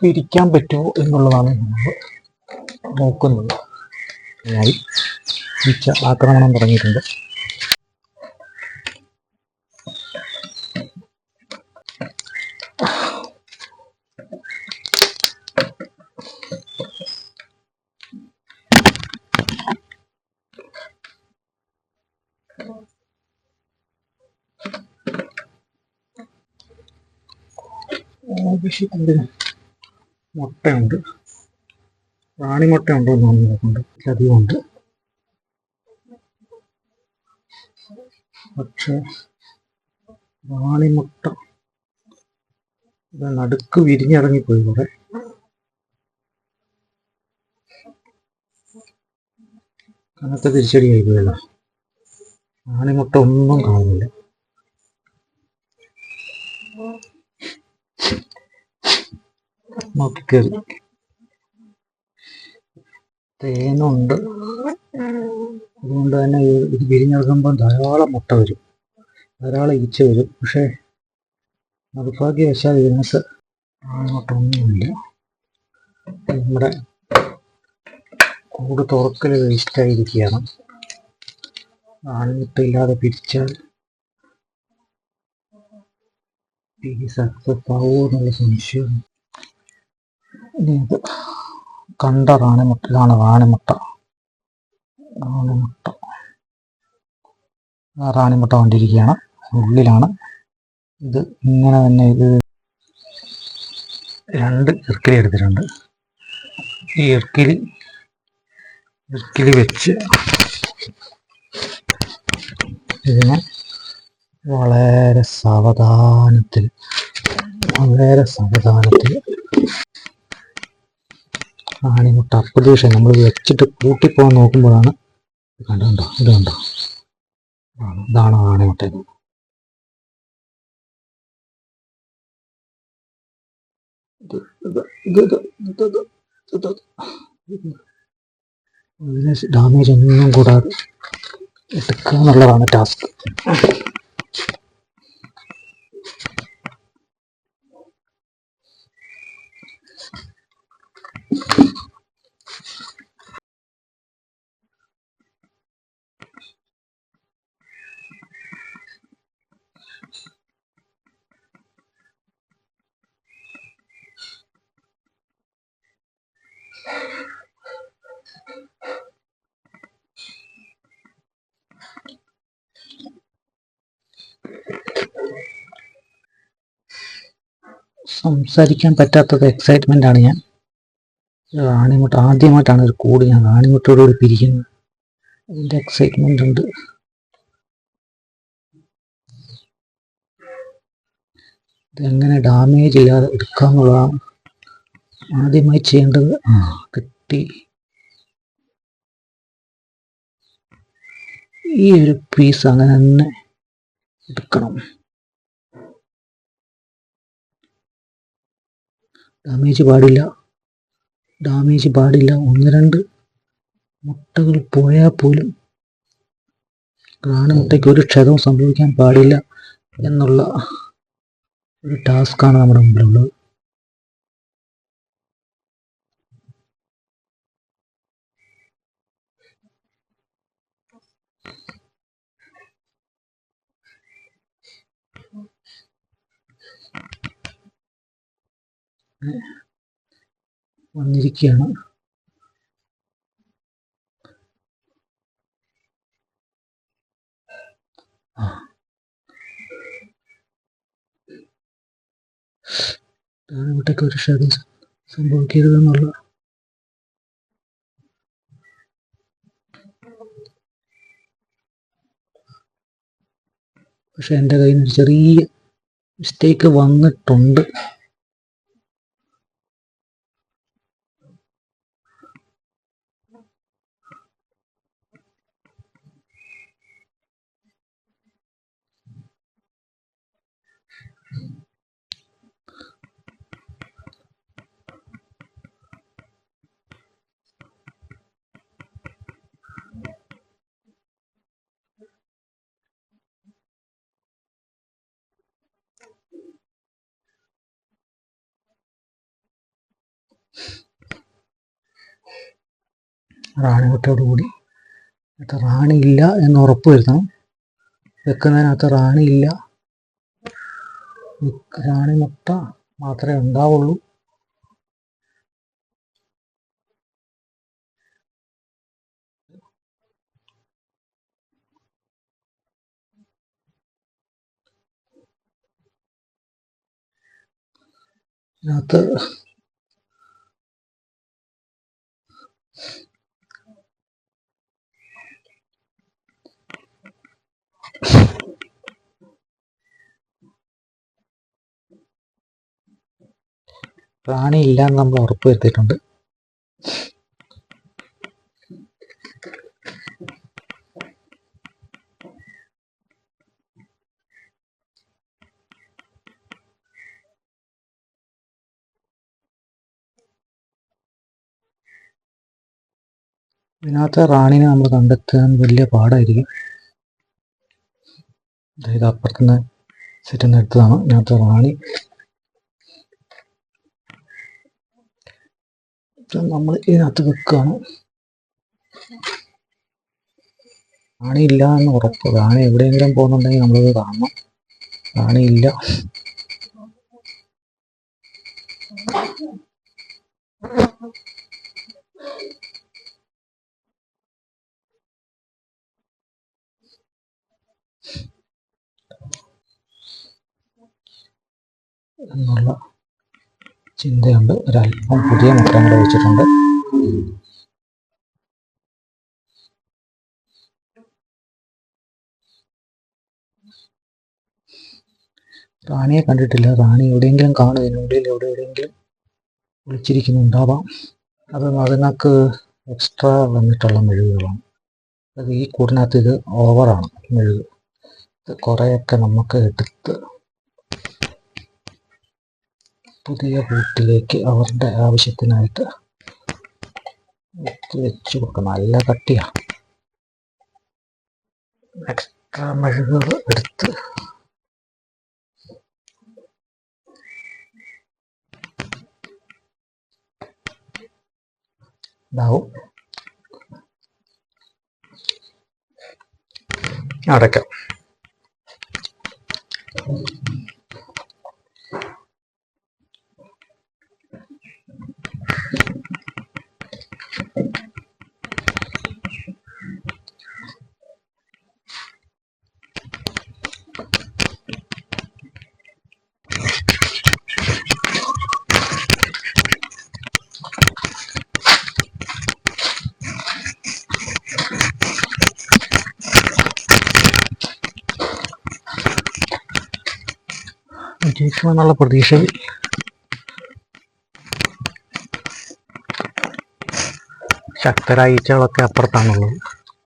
പിരിക്കാൻ പറ്റുമോ എന്നുള്ളതാണ് നമ്മൾ നോക്കുന്നത്. ആയി ഈച്ച ആക്രമണം തുടങ്ങിയിട്ടുണ്ട്. Oh, മുട്ടയുണ്ട്. റാണി മുട്ട ഉണ്ടോ എന്ന് നോക്കുന്നുണ്ട് അധികമുണ്ട്. പക്ഷെ റാണിമുട്ട ഇത് നടുക്ക് വിരിഞ്ഞിറങ്ങിപ്പോയി കുറെ. കനത്ത തിരിച്ചടിയായി പോയല്ലോ റാണിമുട്ട ഒന്നും കാണുന്നില്ല. നോക്കിക്കറി തേനുണ്ട്. അതുകൊണ്ട് തന്നെ ഇത് വിരിഞ്ഞിറങ്ങുമ്പോൾ ധാരാളം മുട്ട വരും. ധാരാളം ഈച്ച വരും. പക്ഷേ നിർഭാഗ്യവശാൽ ഇതിനകത്ത് അങ്ങോട്ടൊന്നുമില്ല നമ്മുടെ കൂട് തുറക്കൽ വേസ്റ്റായിരിക്കുകയാണ്. ആൺമുട്ടയില്ലാതെ പിരിച്ചാൽ പിരി സക്സസ് ആവുമോ എന്നുള്ള സംശയം ഇത് കണ്ട റാണിമുട്ട ഇതാണ് റാണിമുട്ട. റാണിമുട്ട. റാണിമുട്ട കൊണ്ടിരിക്കുകയാണ്. ഉള്ളിലാണ്. ഇത് ഇങ്ങനെ തന്നെ ഇത് രണ്ട് ഇർക്കിലി എടുത്തിട്ടുണ്ട്. ഈ ഇർക്കിലി ഇർക്കിലി വെച്ച് ഇതിനെ വളരെ സാവധാനത്തിൽ വളരെ സാവധാനത്തിൽ ആണ് മുട്ട. അപ്പോഴത്തെ നമ്മൾ വെച്ചിട്ട് കൂട്ടിപ്പോകാൻ നോക്കുമ്പോഴാണ് കണ്ടോ കണ്ടോ ഇത് കണ്ടോ? ഇതാണ് ആണമുട്ട ഡാമേജ് ഒന്നും കൂടാതെ എടുക്കുക എന്നുള്ളതാണ് ടാസ്ക്. സംസാരിക്കാൻ പറ്റാത്തത് എക്സൈറ്റ്മെന്റ് ആണ് ഞാൻ. ആണിമുട്ട ആദ്യമായിട്ടാണ് ഒരു കൂട് ഞാൻ റാണിമുട്ടയോടുകൂടി പിരിക്കുന്നത് അതിന്റെ എക്സൈറ്റ്മെന്റ് ഉണ്ട്. ഇതെങ്ങനെ ഡാമേജ് ഇല്ലാതെ എടുക്കാന്നുള്ളതാണ് ആദ്യമായി ചെയ്യേണ്ടത് കിട്ടി. ഈ ഒരു പീസ് അങ്ങനെ തന്നെ എടുക്കണം. ഡാമേജ് പാടില്ല. ഡാമേജ് പാടില്ല. ഒന്ന് രണ്ട് മുട്ടകൾ പോയാൽ പോലും റാണിമുട്ടയ്ക്ക് ഒരു ക്ഷതവും സംഭവിക്കാൻ പാടില്ല എന്നുള്ള ഒരു ടാസ്ക്കാണ് നമ്മുടെ മുമ്പിലുള്ളത്. വന്നിരിക്കുകയാണ്. താഴോട്ടേക്ക് ഒരു ക്ഷതം സംഭവിക്കരുതെന്നുള്ള പക്ഷെ എന്റെ കയ്യിൽ നിന്ന് ചെറിയ മിസ്റ്റേക്ക് വന്നിട്ടുണ്ട്. റാണിമുട്ടയോടുകൂടി അത് ഇല്ല എന്ന് ഉറപ്പ് വരുത്തണം. വെക്കുന്നതിനകത്ത് റാണി ഇല്ല. റാണി മുട്ട മാത്രമേ ഉണ്ടാവുള്ളൂ. ഇതിനകത്ത് റാണി ഇല്ല എന്ന് നമ്മൾ ഉറപ്പ് വരുത്തിയിട്ടുണ്ട്. ഇതിനകത്ത് റാണിനെ നമ്മൾ കണ്ടെത്താൻ വലിയ പാടായിരിക്കും. അതായത് അപ്പുറത്തുനിന്ന് സെറ്റിൽ നിന്ന് എടുത്തതാണ്. ഇതിനകത്ത് റാണി നമ്മൾ ഇതിനകത്ത് വെക്കുകയാണ് റാണി ഇല്ല എന്ന് ഉറപ്പ്. റാണി എവിടെയെങ്കിലും പോകുന്നുണ്ടെങ്കിൽ നമ്മളത് കാണണം. റാണി ഇല്ല എന്നുള്ള ചിന്തയുണ്ട്. ഒരല്പം പുതിയ മുദ്രം കൂടെ വെച്ചിട്ടുണ്ട്. റാണിയെ കണ്ടിട്ടില്ല. റാണി എവിടെയെങ്കിലും കാണും. ഇതിനുള്ളിൽ എവിടെ എവിടെയെങ്കിലും ഒളിച്ചിരിക്കുന്നുണ്ടാവാം അത് അതിനകത്ത് എക്സ്ട്രാ വന്നിട്ടുള്ള മെഴുകുകളാണ്. അത് ഈ കൂടിനകത്ത് ഇത് ഓവറാണ് മെഴുക്. ഇത് കുറേയൊക്കെ നമുക്ക് എടുത്ത് പുതിയ കൂട്ടിലേക്ക് അവരുടെ ആവശ്യത്തിനായിട്ട് വെച്ച് കൊടുക്കണം നല്ല കട്ടിയാണ് എക്സ്ട്രാ മെഴുകുകൾ എടുത്ത് ഇതാവും. അടയ്ക്കാം. വിജയിക്കുമെന്നുള്ള പ്രതീക്ഷയിൽ. ശക്തരായ ഈച്ചകളൊക്കെ അപ്പുറത്താണുള്ളത്.